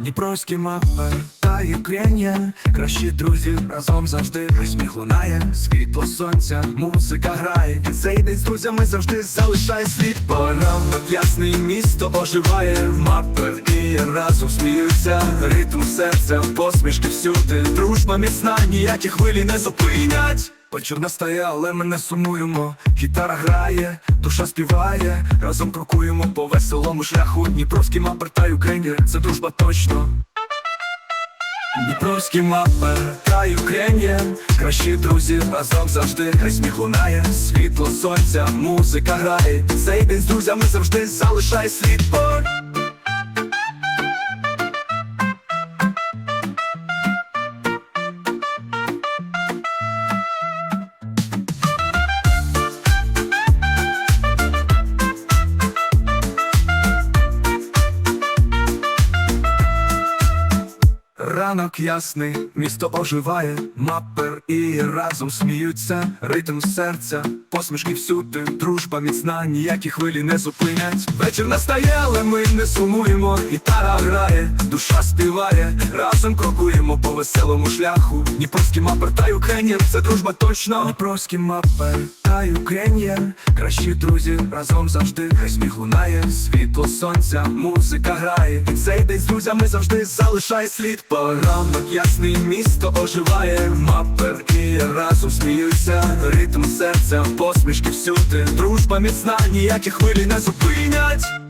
Дніпровський мапер та Євгенія Кращі друзі разом завжди. Сміх лунає, світло сонця, музика грає. І цей день з друзями завжди залишає слід Поранок ясний місто оживає Мапер і разом сміються. Ритм серця, посмішки всюди. Дружба міцна, ніякі хвилі не зупинять Почув настає, але ми не сумуємо. Гітара грає, душа співає, разом крокуємо по веселому шляху. Дніпровський мапер та Юкренія, це дружба точно. Дніпровський мапер та Юкренія, кращі друзі разом завжди. Хай сміх лунає, світло сонця, музика грає. Цей день з друзями завжди залишає слід. Ранок ясний, місто оживає, мапер і разом сміються, ритм серця, посмішки всюди, дружба міцна, ніякі хвилі не зупинять. Вечір настає, але ми не сумуємо. Гітара грає, душа співає, разом крокуємо по веселому шляху. Дніпровський мапер та Юкренія, це дружба точно. Дніпровський мапер та Юкренія, кращі друзі разом завжди. Хай сміх лунає, світло сонця, музика грає. І цей день з друзями завжди залишає слід. Поранок ясний місто оживає, маперки разом сміються, ритм серця, посмішки всюди. Дружба міцна, ніякі хвилі не зупинять.